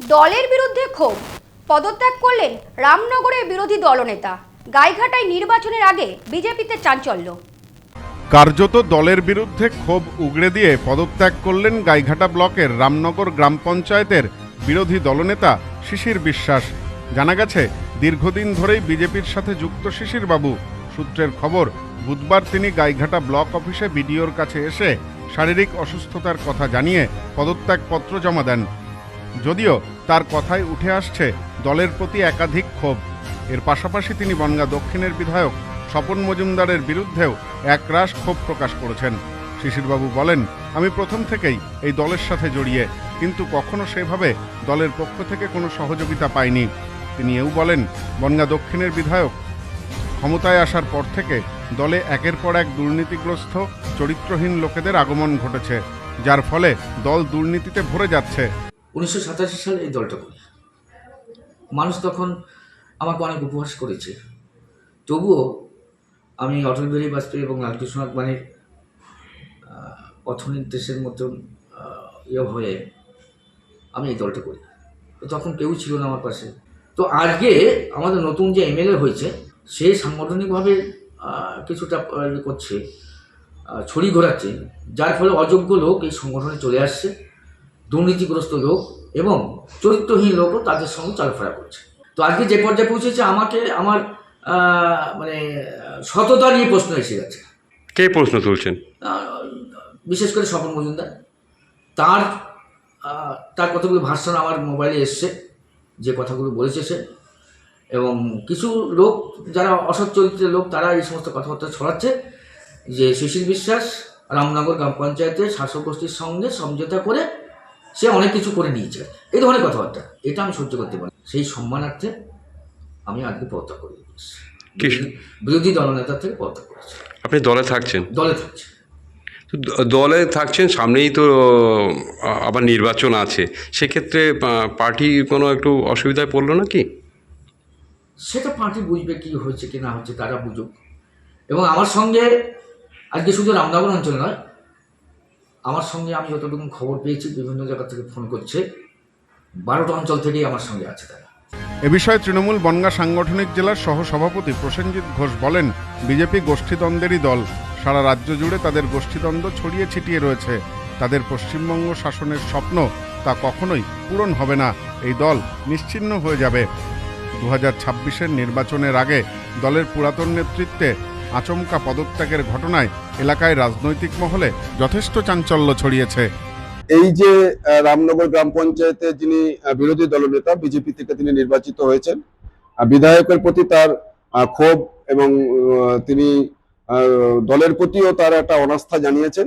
দলের বিরুদ্ধে ক্ষোভ। পদত্যাগ করলেন রামনগরের বিরোধী দলনেতা। গাইঘাটায় নির্বাচনের আগে বিজেপিতে চাঞ্চল্য। কার্যত দলের বিরুদ্ধে ক্ষোভ উগড়ে দিয়ে পদত্যাগ করলেন গাইঘাটা ব্লকের রামনগর গ্রাম পঞ্চায়েতের বিরোধী দলনেতা শিশির বিশ্বাস। জানা গেছে, দীর্ঘদিন ধরেই বিজেপির সাথে যুক্ত শিশির বাবু সূত্রের খবর, বুধবার তিনি গাইঘাটা ব্লক অফিসে বিডিওর কাছে এসে শারীরিক অসুস্থতার কথা জানিয়ে পদত্যাগপত্র জমা দেন। যদিও তার কথায় উঠে আসছে দলের প্রতি একাধিক ক্ষোভ। এর পাশাপাশি তিনি বনগা দক্ষিণের বিধায়ক স্বপন মজুমদারের বিরুদ্ধেও একরাশ ক্ষোভ প্রকাশ করেছেন। শিশিরবাবু বলেন, আমি প্রথম থেকেই এই দলের সাথে জড়িয়ে, কিন্তু কখনো সেভাবে দলের পক্ষ থেকে কোনো সহযোগিতা পাইনি। তিনি এও বলেন, বনগা দক্ষিণের বিধায়ক ক্ষমতায় আসার পর থেকে দলে একের পর এক দুর্নীতিগ্রস্ত, চরিত্রহীন লোকেদের আগমন ঘটেছে, যার ফলে দল দুর্নীতিতে ভরে যাচ্ছে। উনিশশো সাতাশি সালে এই দলটা করি। মানুষ তখন আমাকে অনেক উপহাস করেছে। তবুও আমি অটল বিহারী বাজপেয়ী এবং লালকৃষ্ণ আদবানির পথনির্দেশের মতন ইয়ে হয়ে আমি এই দলটা করি। তো তখন কেউ ছিল না আমার পাশে। তো আজকে আমাদের নতুন যে এমএলএ হয়েছে, সে সাংগঠনিকভাবে কিছুটা ইয়ে করছে ছড়ি ঘোরাচ্ছে, যার ফলে অযোগ্য লোক এই সংগঠনে চলে আসছে। দুর্নীতিগ্রস্ত লোক এবং চরিত্রহীন লোকও তাদের সঙ্গে চলাফেরা করছে। তো আজকে যে পর্যায়ে পৌঁছেছে আমাকে আমার মানে সততা নিয়ে প্রশ্ন এসে গেছে। কে প্রশ্ন তুলছেন? বিশেষ করে স্বপন মজুমদার। তার তার কতগুলো ভাষণ আমার মোবাইলে এসছে যে কথাগুলো বলেছে সে। এবং কিছু লোক যারা অসৎ চরিত্রের লোক তারা এই সমস্ত কথাবার্তা ছড়াচ্ছে। যে শিশির বিশ্বাস রামনগর গ্রাম পঞ্চায়েতের শাসক গোষ্ঠীর সঙ্গে সমঝোতা করে সে অনেক কিছু করে নিয়েছে। এই ধরনের কথাবার্তা। এটা আমি সহ্য করতে পারি সেই সম্মানার্থে আমি আজকে পদত্যাগ করে বিরোধী দলনেতা থেকে পদত্যাগ করেছি। আপনি দলে থাকছেন? দলে থাকছেন দলে থাকছেন সামনেই তো আবার নির্বাচন আছে। সেক্ষেত্রে পার্টি কোনো একটু অসুবিধায় পড়ল না কি সেটা পার্টি বুঝবে কি হয়েছে কি না হচ্ছে তারা বুঝুক। এবং আমার সঙ্গে আজকে শুধু রামনগর অঞ্চল নয় আমার সঙ্গে আমি যতটুকু খবর পেয়েছি, বিভিন্ন জায়গা থেকে ফোন করছে। বারোটা অঞ্চল থেকেই আমার সঙ্গে আছে তারা। এ বিষয়ে তৃণমূল বনগা সাংগঠনিক জেলার সহ সভাপতি প্রসেনজিৎ ঘোষ বলেন, বিজেপি গোষ্ঠীদ্বন্দ্বেরই দল। সারা রাজ্য জুড়ে তাদের গোষ্ঠীদ্বন্দ্ব ছড়িয়ে ছিটিয়ে রয়েছে। তাদের পশ্চিমবঙ্গ শাসনের স্বপ্ন তা কখনোই পূরণ হবে না। এই দল নিশ্চিহ্ন হয়ে যাবে। দু হাজার নির্বাচনের আগে দলের পুরাতন নেতৃত্বে আচমকা পদত্যাগের ঘটনায় এলাকায় রাজনৈতিক মহলে যথেষ্ট চাঞ্চল্য ছড়িয়েছে। এই যে রামনগর গ্রাম পঞ্চায়েতে যিনি বিরোধী দলনেতা, বিজেপি থেকে তিনি নির্বাচিত হয়েছেন বিধায়কের প্রতি তার ক্ষোভ এবং তিনি দলের প্রতিও তার একটা অনাস্থা জানিয়েছেন।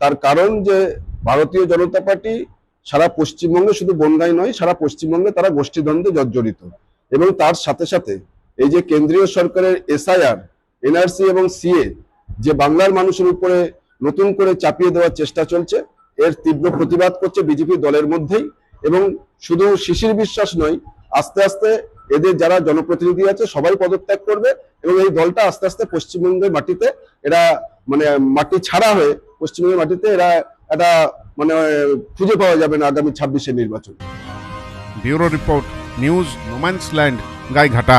তার কারণ যে, ভারতীয় জনতা পার্টি সারা পশ্চিমবঙ্গে শুধু বনগাই নয়, সারা পশ্চিমবঙ্গে তারা গোষ্ঠীদ্বন্দ্বে জর্জরিত। এবং তার সাথে সাথে এই যে কেন্দ্রীয় সরকারের এসআইআর এনআরসি এবং সিএ যে বাংলার মানুষের উপরে নতুন করে চাপিয়ে দেওয়ার চেষ্টা চলছে, এর তীব্র প্রতিবাদ করছে বিজেপি দলের মধ্যেই এবং শুধু শিশির বিশ্বাস নয়, আস্তে আস্তে এদের যারা জনপ্রতিনিধি আছে সবাই পদত্যাগ করবে এবং এই দলটা আস্তে আস্তে পশ্চিমবঙ্গের মাটিতে এরা মানে মাটি ছাড়া হয়ে পশ্চিমবঙ্গের মাটিতে এরা একটা মানে খুঁজে পাওয়া যাবে না আগামী ছাব্বিশের নির্বাচন। Bureau report news no man's land, Gaighata.